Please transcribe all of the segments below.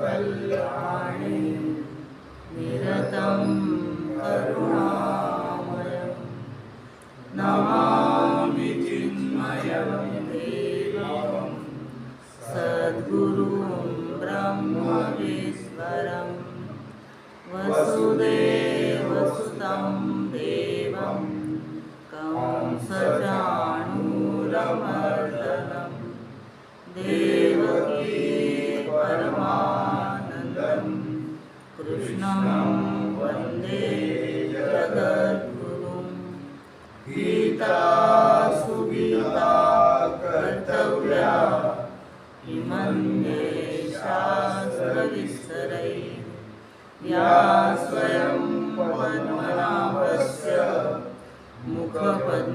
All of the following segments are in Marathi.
समस्तजनकल्याणे निरतं करुणामयं जगद्गुरुं गीता सुगीता कर्तव्या इमन्ये शास्त्रविस्तरै। या स्वयं पद्मनाभस्य मुखपद्माद्विधीश्रुता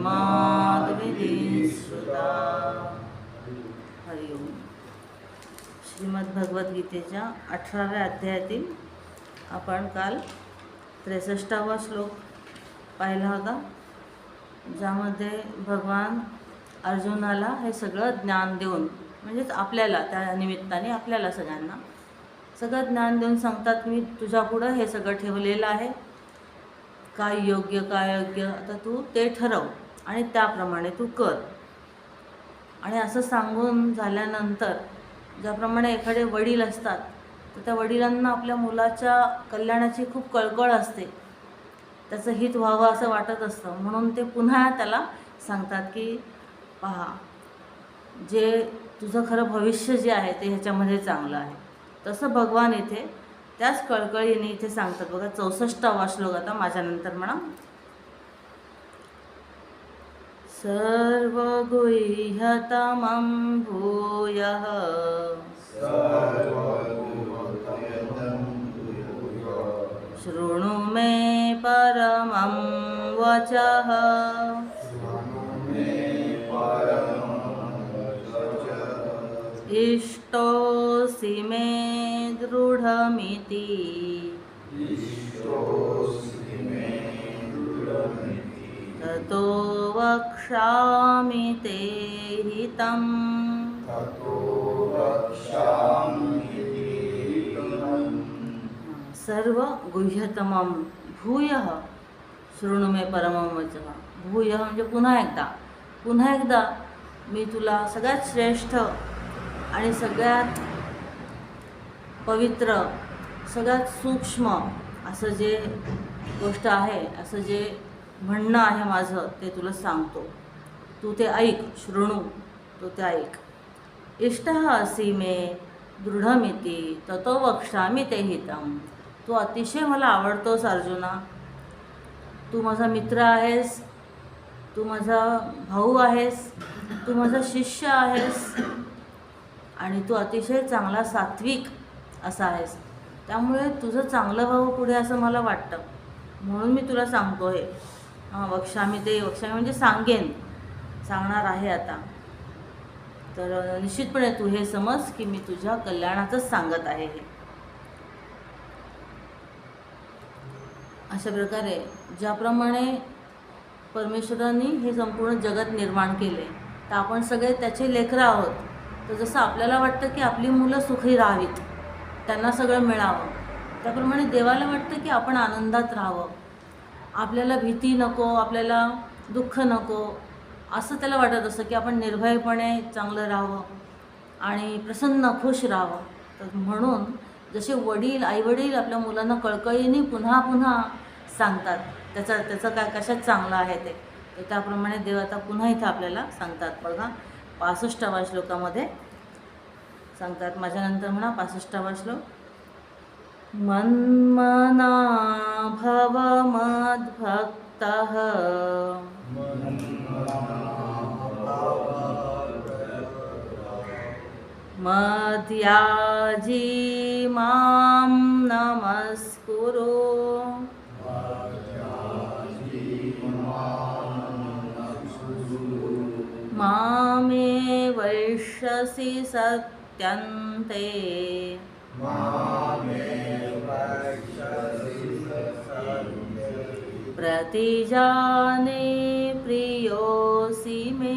हरिओम। श्रीमद भगवद्गीतेच्या अठराव्या अध्यायातील आपण काल त्रेसष्टावा श्लोक पाहिला होता. ज्यामध्ये भगवान अर्जुनाला हे सगळं ज्ञान देऊन म्हणजेच आपल्याला त्या निमित्ताने आपल्याला सगळ्यांना सगळं ज्ञान देऊन सांगतात मी तुझ्या पुढं हे सगळं ठेवलेलं आहे. काय योग्य काय योग्य आता तू ते ठरव आणि त्याप्रमाणे तू कर. आणि असं सांगून झाल्यानंतर ज्याप्रमाणे एखादे वडील असतात तर त्या वडिलांना आपल्या मुलाच्या कल्याणाची खूप कळकळ असते. त्याचं हित व्हावं असं वाटत असतं. म्हणून ते पुन्हा त्याला सांगतात की पहा जे तुझं खरं भविष्य जे आहे ते ह्याच्यामध्ये चांगलं आहे. तसं भगवान इथे त्याच कळकळीने इथे सांगतात. बघा चौसष्टावा श्लोक आता माझ्यानंतर म्हणा. सर्वगुह्यतमं भूयः. शृणु मे परमं वचः। इष्टोऽसि मे दृढमिति। ततो वक्ष्यामि ते हितम्। सर्व गुह्यतमं भूयः शृणुमे मे परमं भूयः म्हणजे पुन्हा एकदा। पुन्हा एकदा मी तुला सगळ्यात श्रेष्ठ आणि सगळ्यात पवित्र सगळ्यात सूक्ष्म असं जे गोष्ट आहे असं जे म्हणणं आहे माझं ते तुला सांगतो। तू ते ऐक शृणू तू ते ऐक। इष्ट असी मे दृढमिती ततो वक्षामी ते हितम। तू अतिशय मला आवडतोस अर्जुना. तू माझा मित्र आहेस. तू माझा भाऊ आहेस. तू माझा शिष्य आहेस. आणि तू अतिशय चांगला सात्विक असा आहेस. त्यामुळे तुझं चांगलं भाऊ पुढे असं मला वाटतं. म्हणून मी तुला सांगतो हे हां वक्षामी ते वक्षामी म्हणजे सांगेन. सांगणार आहे आता. तर निश्चितपणे तू हे समज की मी तुझ्या कल्याणाचंच सांगत आहे हे. अशा प्रकारे ज्याप्रमाणे परमेश्वरांनी हे संपूर्ण जगत निर्माण केले. तर आपण सगळे त्याचे लेकरं आहोत. तर जसं आपल्याला वाटतं की आपली मुलं सुखी राहावीत त्यांना सगळं मिळावं. त्याप्रमाणे देवाला वाटतं की आपण आनंदात राहावं. आपल्याला भीती नको आपल्याला दुःख नको असं त्याला वाटत असतं की आपण निर्भयपणे चांगलं राहावं आणि प्रसन्न खुश राहावं. तर म्हणून जसे वडील आईवडील आपल्या मुलांना कळकळीने पुन्हा पुन्हा सांगतात. त्याचा त्याचं काय कशात चांगलं आहे ते? तर त्याप्रमाणे देव आता पुन्हा इथं आपल्याला सांगतात. बघा पासष्टावा श्लोकामध्ये सांगतात. माझ्यानंतर म्हणा पासष्टावा श्लोक. मन्मना भव मद्भक्त. मद्याजी मां नमस्कुरु। मामे वैश्यसि सत्यन्ते। प्रतिजाने प्रियोसी मे।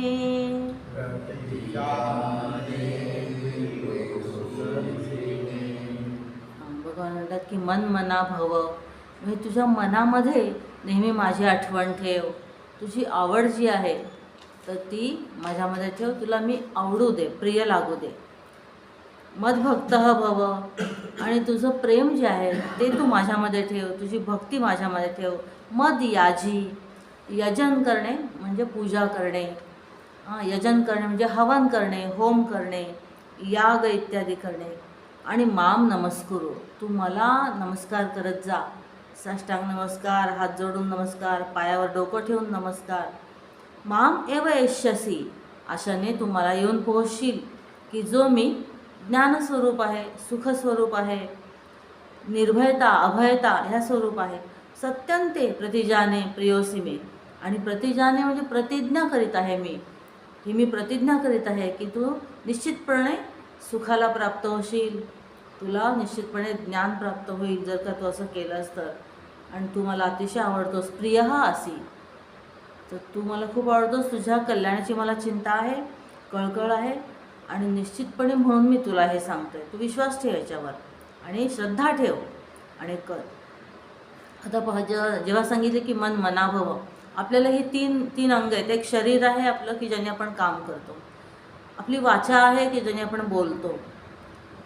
भगवान म्हणतात की मन मना भव. म्हणजे तुझ्या मनामध्ये नेहमी माझी आठवण ठेव. तुझी आवड जी आहे तर ती माझ्यामध्ये ठेव तुला मी आवडू दे प्रिय लागू दे. मदभक्त भव. आणि तुझं प्रेम जे आहे ते तू माझ्यामध्ये ठेव तुझी भक्ती माझ्यामध्ये ठेव. मद याजी. यजन करणे म्हणजे पूजा करणे. हां यजन करणे म्हणजे हवन करणे होम करणे याग इत्यादी करणे. आणि माम नमस्कुरू. तू मला नमस्कार करत जा. साष्टांग नमस्कार हात जोडून नमस्कार पायावर डोकं ठेवून नमस्कार. माम एव यशस्वी आशाने तुम्हाला येऊन पोहोचशील की जो मी ज्ञानस्वरूप आहे सुखस्वरूप आहे निर्भयता अभयता ह्या स्वरूप आहे सत्यंते प्रतिजाने प्रियोसीमे आणि प्रतिजाने म्हणजे प्रतिज्ञा करीत आहे मी. ही मी प्रतिज्ञा करीत आहे की तू निश्चितपणे सुखाला प्राप्त होशील. तुला निश्चितपणे ज्ञान प्राप्त होईल जर का तू असं केलंस तर. आणि तू मला अतिशय आवडतोस. प्रिय असी. तर तू मला खूप आवडतोस. तुझ्या कल्याणाची मला चिंता आहे कळकळ आहे आणि निश्चितपणे म्हणून मी तुला हे सांगतो आहे तू विश्वास ठेव याच्यावर आणि श्रद्धा ठेव आणि कर. आता पहा जेव्हा जेव्हा सांगितले की मन मनाभव आपल्याला ही तीन तीन अंग आहेत. एक शरीर आहे आपलं की ज्याने आपण काम करतो. आपली वाचा आहे की ज्याने आपण बोलतो.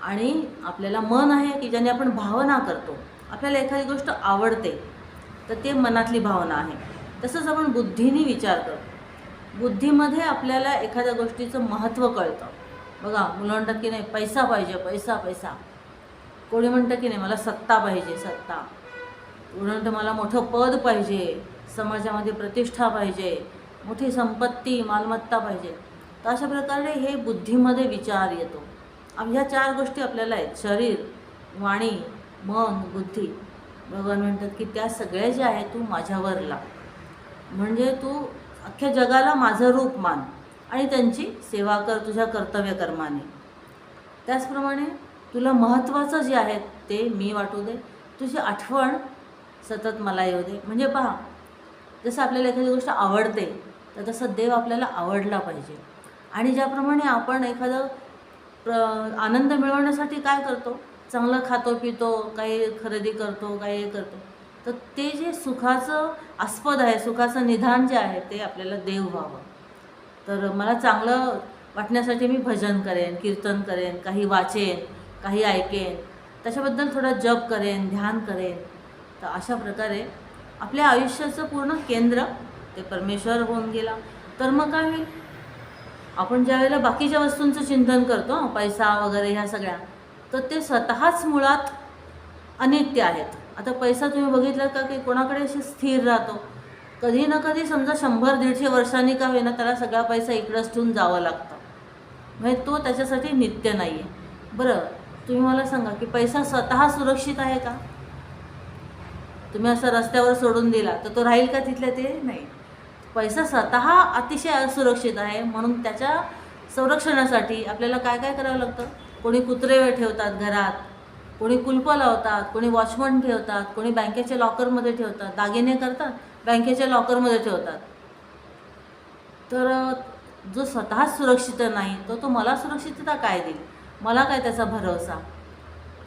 आणि आपल्याला मन आहे की ज्याने आपण भावना करतो. आपल्याला एखादी गोष्ट आवडते तर ते मनातली भावना आहे. तसंच आपण बुद्धीने विचार करतो बुद्धीमध्ये आपल्याला एखाद्या गोष्टीचं महत्त्व कळतं. बघा मुलं म्हणतात की नाही पैसा पाहिजे पैसा पैसा. कोणी म्हणतं की नाही मला सत्ता पाहिजे सत्ता. कोणी म्हणतं मला मोठं पद पाहिजे समाजामध्ये प्रतिष्ठा पाहिजे मोठी संपत्ती मालमत्ता पाहिजे. तर अशा प्रकारे हे बुद्धीमध्ये विचार येतो. ह्या चार गोष्टी आपल्याला आहेत. शरीर वाणी मन बुद्धी. भगवान म्हणतात की त्या सगळ्या ज्या आहेत तू माझ्यावर लाव. म्हणजे तू अख्ख्या जगाला माझं रूप मान आणि त्यांची सेवा कर तुझ्या कर्तव्य कर्माने. त्याचप्रमाणे तुला महत्त्वाचं जे आहे ते मी वाटू दे. तुझी आठवण सतत मला येऊ दे. म्हणजे पहा जसं आपल्याला एखादी गोष्ट आवडते तर तसं देव आपल्याला आवडला पाहिजे. आणि ज्याप्रमाणे आपण एखादं प्र आनंद मिळवण्यासाठी काय करतो? चांगलं खातो पितो काही खरेदी करतो काही हे करतो. तर ते जे सुखाचं आस्पद आहे सुखाचं निधान जे आहे ते आपल्याला देव व्हावं. तर मला चांगलं वाटण्यासाठी मी भजन करेन कीर्तन करेन काही वाचेन काही ऐकेन. त्याच्याबद्दल थोडं जप करेन ध्यान करेन. तर अशा प्रकारे आपल्या आयुष्याचं पूर्ण केंद्र ते परमेश्वर होऊन गेला. तर मग काय होईल? आपण ज्या वेळेला बाकीच्या वस्तूंचं चिंतन करतो पैसा वगैरे ह्या सगळ्या तर ते स्वतःच मुळात अनित्य आहेत. आता पैसा तुम्ही बघितलात का की कोणाकडे असे स्थिर राहतो? कधी ना कधी समजा शंभर दीडशे वर्षांनी का होईना त्याला सगळा पैसा इकडंच ठेवून जावं लागतं. म्हणजे तो त्याच्यासाठी नित्य नाही आहे बरं तुम्ही मला सांगा की पैसा स्वतः सुरक्षित आहे का? तुम्ही असं रस्त्यावर सोडून दिला तर तो राहील का तिथल्या ते? नाही. पैसा स्वतः अतिशय असुरक्षित आहे म्हणून त्याच्या संरक्षणासाठी आपल्याला काय काय करावं लागतं? कोणी कुत्रे ठेवतात घरात कोणी कुलपं लावतात कोणी वॉचमन ठेवतात कोणी बँकेच्या लॉकरमध्ये ठेवतात दागिने करतात बँकेच्या लॉकरमध्ये ठेवतात. तर जो स्वतःच सुरक्षित नाही तो तो मला सुरक्षितता काय देईल? मला काय त्याचा भरोसा?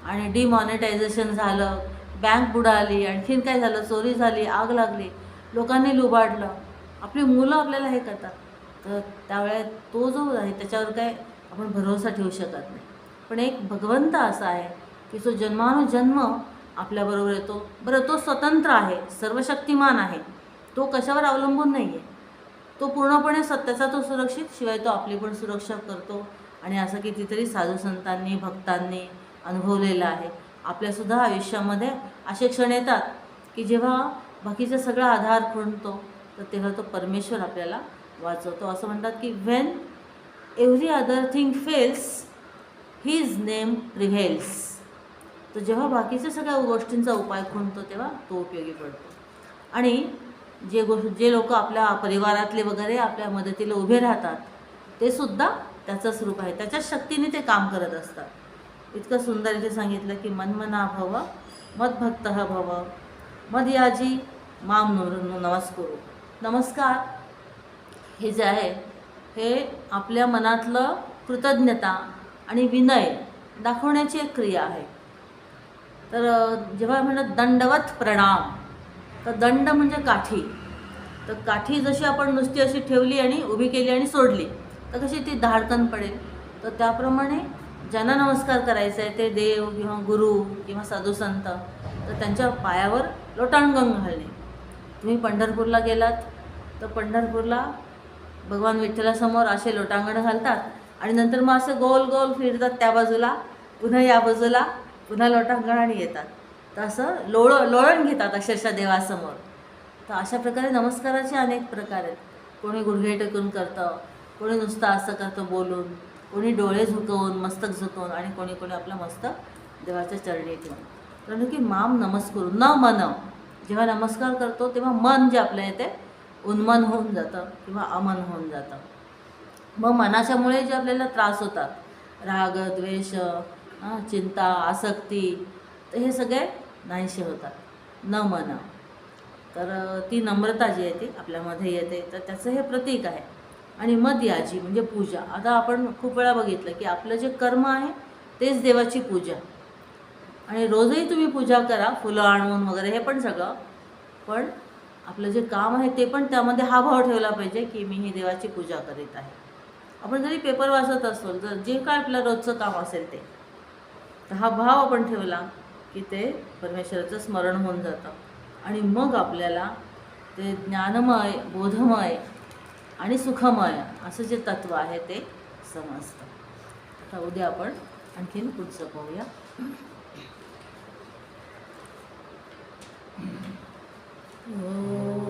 आणि डिमॉनिटायझेशन झालं बँक बुडाली आणखीन काय झालं? चोरी झाली आग लागली लोकांनी लुबाडलं. आपली मुलं आपल्याला हे करतात. तर त्यावेळेस तो जो आहे त्याच्यावर काय आपण भरोसा ठेवू शकत नाही. पण एक भगवंत असा आहे की जो जन्मानुजन्म आपल्याबरोबर येतो. बरं तो स्वतंत्र आहे सर्वशक्तिमान आहे. तो कशावर अवलंबून नाही आहे तो पूर्णपणे सत्याचा तो सुरक्षित शिवाय तो आपली पण सुरक्षा करतो. आणि असं कितीतरी साधू संतांनी भक्तांनी अनुभवलेलं आहे. आपल्यासुद्धा आयुष्यामध्ये असे क्षण येतात की जेव्हा बाकीचा सगळा आधार खुंटतो तर तेव्हा तो परमेश्वर आपल्याला वाचवतो. असं म्हणतात की when every other thing fails his name prevails तर जेव्हा बाकीच्या सगळ्या गोष्टींचा उपाय खुंटतो तेव्हा तो उपयोगी पडतो. आणि जे गो जे लोक आपल्या परिवारातले वगैरे आपल्या मदतीला उभे राहतात ते सुद्धा त्याचंच रूप आहे. त्याच्याच शक्तीने ते काम करत असतात. इतकं सुंदर इथे सांगितलं की मनमना भव मदभक्त भव मदयाजी माम न- नमस करू. नमस्कार. हे जे आहे हे आपल्या मनातलं कृतज्ञता आणि विनय दाखवण्याची एक क्रिया आहे. तर जेव्हा म्हणत दंडवत प्रणाम तर दंड म्हणजे काठी. तर काठी जशी आपण नुसती अशी ठेवली आणि उभी केली आणि सोडली तर कशी ती धाडकन पडेल? तर त्याप्रमाणे ज्यांना नमस्कार करायचा आहे ते देव किंवा गुरु किंवा साधू संत तर त्यांच्या पायावर लोटांगण घालणे. तुम्ही पंढरपूरला गेलात तर पंढरपूरला भगवान विठ्ठलासमोर असे लोटांगण घालतात आणि नंतर मग असं गोल गोल फिरतात त्या बाजूला पुन्हा या बाजूला पुन्हा लोटांगण येतात. तर असं लोळ लोळण घेतात अक्षरशः देवासमोर. तर अशा प्रकारे नमस्काराचे अनेक प्रकार आहेत. कोणी गुडघे टेकून करतं कोणी नुसतं असं करतं बोलून कोणी डोळे झुकवून मस्तक झुकवून आणि कोणी कोणी आपलं मस्तक देवाच्या चरणी ठेवून. कारण की माम नमस्करून न मन. जेव्हा नमस्कार करतो तेव्हा मन जे आपलं येते उन्मन होऊन जातं किंवा अमन होऊन जातं. मग मनाच्यामुळे जे आपल्याला त्रास होतात राग द्वेष हां चिंता आसक्ती तर हे सगळे नाहीसे होतात. न मन तर ती नम्रता जी आहे ती आपल्यामध्ये येते. तर त्याचं हे प्रतीक आहे. आणि मग याची म्हणजे पूजा. आता आपण खूप वेळा बघितलं की आपलं जे कर्म आहे तेच देवाची पूजा. आणि रोजही तुम्ही पूजा करा फुलं आणून वगैरे हे पण सगळं. पण आपलं जे काम आहे ते पण त्यामध्ये हा भाव ठेवला पाहिजे की मी ही देवाची पूजा करीत आहे. आपण जरी पेपर वाचत असतो जर जे काय आपलं रोजचं काम असेल ते. तर हा भाव आपण ठेवला की ते परमेश्वराचं स्मरण होऊन जातं. आणि मग आपल्याला ते ज्ञानमय बोधमय आणि सुखमय असं जे तत्व आहे ते समजतं. आता उद्या आपण आणखीन पुढचं पाहूया. पूर्णमदः